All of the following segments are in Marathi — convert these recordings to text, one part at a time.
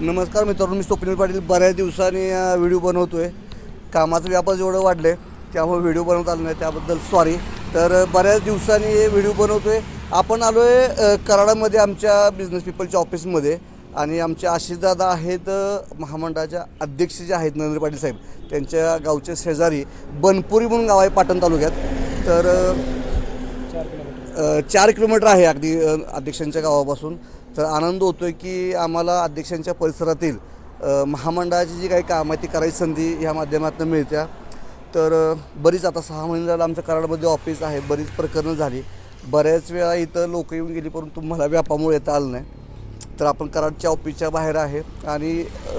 नमस्कार मित्रांनो मी स्वप्नील पाटील. बऱ्याच दिवसांनी व्हिडिओ बनवतो आहे कामाचं व्यापार जेवढं वाढलं आहे त्यामुळे व्हिडिओ बनवता आला नाही त्याबद्दल सॉरी तर बऱ्याच दिवसांनी हे व्हिडिओ बनवतो आहे आपण आलो आहे कराडामध्ये आमच्या बिझनेस पीपलच्या ऑफिसमध्ये आणि आमचे आशिषदादा आहेत महामंडळाच्या अध्यक्ष जे आहेत नरेंद्र पाटील साहेब. त्यांच्या गावचे शेजारी बनपुरी म्हणून गाव आहे पाटण तालुक्यात. तर चार किलोमीटर आहे अगदी अध्यक्षांच्या गावापासून. तर आनंद होतो आहे की आम्हाला अध्यक्षांच्या परिसरातील महामंडळाची जी काही कामं आहे ती करायची संधी ह्या माध्यमातून मिळत्या. तर बरीच आता सहा महिने झालं आमच्या कराडमध्ये ऑफिस आहे बरीच प्रकरणं झाली. बऱ्याच वेळा इथं लोक येऊन गेली परंतु मला व्यापामुळे येता आलं नाही. तर आपण कराडच्या ऑफिसच्या बाहेर आहे आणि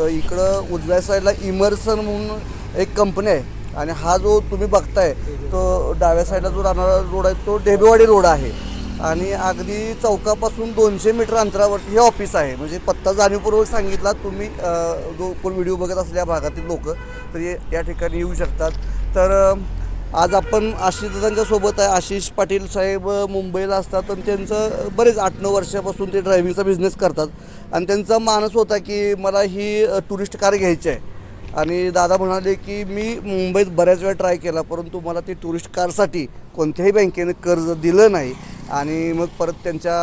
इकडं उजव्या साईडला इमर्सन म्हणून एक कंपनी आहे. आणि हा जो तुम्ही बघताय तो डाव्या साईडला जो राहणारा रोड आहे तो ढेबेवाडी रोड आहे. आणि अगदी चौकापासून दोनशे मीटर अंतरावरती हे ऑफिस आहे. म्हणजे पत्ता जाणीवपूर्वक सांगितला तुम्ही जो कोण व्हिडिओ बघत असलेल्या भागातील लोक तर या ठिकाणी येऊ शकतात. तर आज आपण आशिषदादांच्या सोबत आहे. आशिष पाटील साहेब मुंबईला असतात आणि त्यांचं बरेच आठ नऊ वर्षापासून ते ड्रायव्हिंगचा बिझनेस करतात. आणि त्यांचा मानस होता की मला ही टुरिस्ट कार घ्यायची आहे. आणि दादा म्हणाले की मी मुंबईत बऱ्याच वेळा ट्राय केला परंतु मला ती टुरिस्ट कारसाठी कोणत्याही बँकेने कर्ज दिलं नाही. आणि मग परत त्यांच्या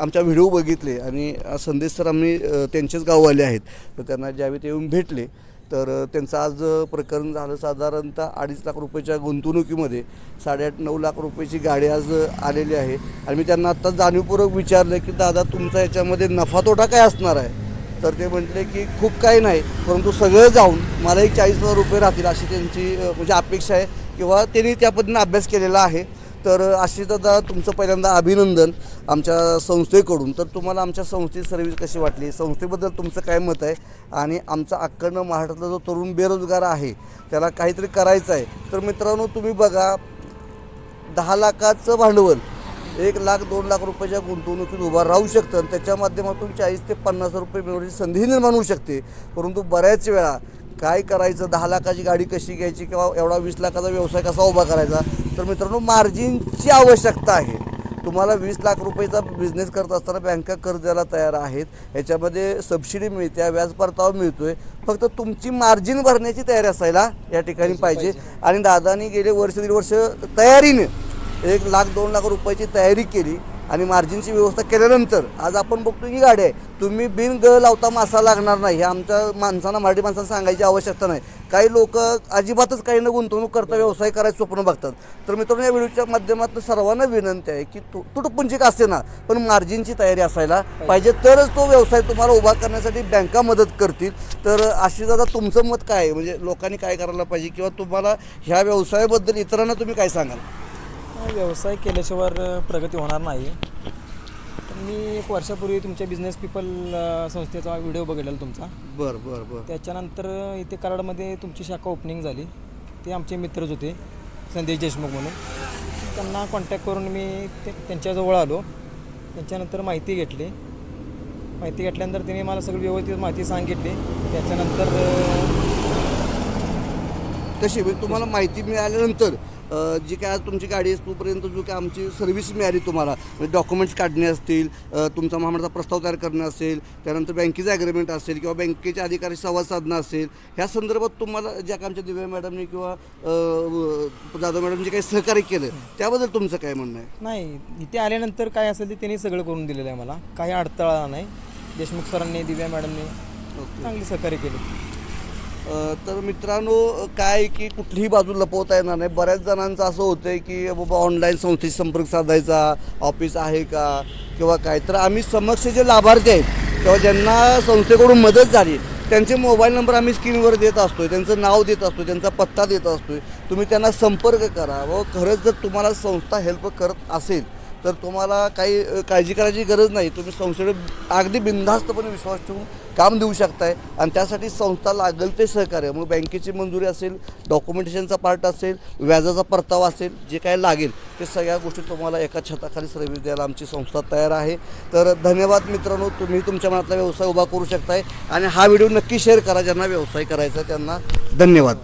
आमच्या व्हिडिओ बघितले आणि संदेश सर आम्ही त्यांचेच गाववाले आहेत. तर त्यांना ज्यावेळी ते येऊन भेटले तर त्यांचं आज प्रकरण झालं साधारणतः अडीच लाख रुपयाच्या गुंतवणुकीमध्ये. साडेआठ नऊ लाख रुपयाची गाडी आज आलेली आहे. आणि मी त्यांना आत्ता जाणीवपूर्वक विचारलं की दादा तुमचा याच्यामध्ये नफा तोटा काय असणार आहे? तर ते म्हटले की खूप काही नाही परंतु सगळं जाऊन मला एक चाळीस हजार रुपये राहतील अशी त्यांची म्हणजे अपेक्षा आहे. किंवा त्यांनी त्या पद्धतीने अभ्यास केलेला आहे. तर अशी दादा तुमचं पहिल्यांदा अभिनंदन आमच्या संस्थेकडून. तर तुम्हाला आमच्या संस्थेची सर्व्हिस कशी वाटली? संस्थेबद्दल तुमचं काय मत आहे? आणि आमचा अख्खंड महाराष्ट्रातला जो तरुण बेरोजगार आहे त्याला काहीतरी करायचं आहे. तर मित्रांनो तुम्ही बघा दहा लाखाचं भांडवल एक लाख दोन लाख रुपयाच्या गुंतवणुकीत उभा राहू शकतं आणि त्याच्या माध्यमातून चाळीस ते पन्नास रुपये मिळवण्याची संधी निर्माण होऊ शकते. परंतु बऱ्याच वेळा काय करायचं? दहा लाखाची गाडी कशी घ्यायची किंवा एवढा वीस लाखाचा व्यवसाय कसा उभा करायचा? तर मित्रांनो मार्जिनची आवश्यकता आहे. तुम्हाला वीस लाख रुपयाचा बिझनेस करत असताना बँका कर्ज द्यायला तयार आहेत. याच्यामध्ये सबसिडी मिळते व्याज परतावा मिळतोय. फक्त तुमची मार्जिन भरण्याची तयारी असायला या ठिकाणी पाहिजे. आणि दादानी गेले वर्ष दीड वर्ष तयारीने एक लाख दोन लाख रुपयाची तयारी केली. आणि मार्जिनची व्यवस्था केल्यानंतर आज आपण बघतो ही गाडी आहे तुम्ही बिन ग लावता मासा लागणार नाही हे आमच्या माणसांना मराठी माणसांना सांगायची आवश्यकता नाही. काही लोक अजिबातच काही न गुंतवणूक करता व्यवसाय करायचं स्वप्न बघतात. तर मित्रांनो या व्हिडिओच्या माध्यमातून सर्वांना विनंती आहे की तु तुटपुंजिक असते ना पण मार्जिनची तयारी असायला पाहिजे. तरच तो व्यवसाय तुम्हाला उभा करण्यासाठी बँका मदत करतील. तर आशिष दादा तुमचं मत काय आहे? म्हणजे लोकांनी काय करायला पाहिजे किंवा तुम्हाला ह्या व्यवसायाबद्दल इतरांना तुम्ही काय सांगाल? व्यवसाय केल्याशिवाय प्रगती होणार नाही. मी एक वर्षापूर्वी तुमच्या बिझनेस पीपल संस्थेचा व्हिडिओ बघितलेला तुमचा. बरं बरं बरं. त्याच्यानंतर इथे कराडमध्ये तुमची शाखा ओपनिंग झाली. ते आमचे मित्रच होते संदेश देशमुख म्हणून. त्यांना कॉन्टॅक्ट करून मी ते त्यांच्याजवळ आलो. त्याच्यानंतर माहिती घेतली. माहिती घेतल्यानंतर त्यांनी मला सगळी व्यवस्थित माहिती सांगितली. त्याच्यानंतर कशी म्हणजे तुम्हाला माहिती मिळाल्यानंतर अ, जी काय आज तुमची गाडी आहे तोपर्यंत जो काय आमची सर्व्हिस मिळाली तुम्हाला म्हणजे डॉक्युमेंट्स काढणे असतील अ, तुमचा महामंडळाचा प्रस्ताव तयार करणं असेल त्यानंतर बँकेचं ॲग्रीमेंट असेल किंवा बँकेच्या अधिकारी संवाद साधणं असेल ह्या संदर्भात तुम्हाला ज्या काय आमच्या दिव्या मॅडमनी किंवा अ, व- जाधव मॅडम जे काही सहकार्य केलं त्याबद्दल तुमचं काय म्हणणं आहे? नाही इथे आल्यानंतर काय असेल ते त्यांनी सगळं करून दिलेलं आहे मला. काही अडथळा नाही. देशमुख सरांनी दिव्या मॅडमनी चांगली सहकार्य केली. तर मित्रांनो काय आहे की कुठलीही बाजू लपवता येणार नाही. बऱ्याच जणांचं असं होतं आहे की बाबा ऑनलाईन संस्थेशी संपर्क साधायचा ऑफिस आहे का किंवा काय. तर आम्ही समक्ष जे लाभार्थी आहेत किंवा ज्यांना संस्थेकडून मदत झाली त्यांचे मोबाईल नंबर आम्ही स्क्रीनवर देत असतो त्यांचं नाव देत असतो त्यांचा पत्ता देत असतो तुम्ही त्यांना संपर्क करा. व खरंच जर तुम्हाला संस्था हेल्प करत असेल तर तुम्हाला काही काळजी करायची गरज नाही. तुम्ही संस्थेकडे अगदी बिनधास्तपणे विश्वास ठेवून काम देऊ शकताय आणि त्यासाठी संस्था लागेल ते सहकार्य. मग बँकेची मंजुरी असेल डॉक्युमेंटेशनचा पार्ट असेल व्याजाचा परतावा असेल जे काय लागेल ते सगळ्या गोष्टी तुम्हाला एका छताखाली सर्व्हिस द्यायला आमची संस्था तयार आहे. तर धन्यवाद मित्रांनो तुम्ही तुमच्या मनातला व्यवसाय उभा करू शकताय आणि हा व्हिडिओ नक्की शेअर करा ज्यांना व्यवसाय करायचा त्यांना धन्यवाद.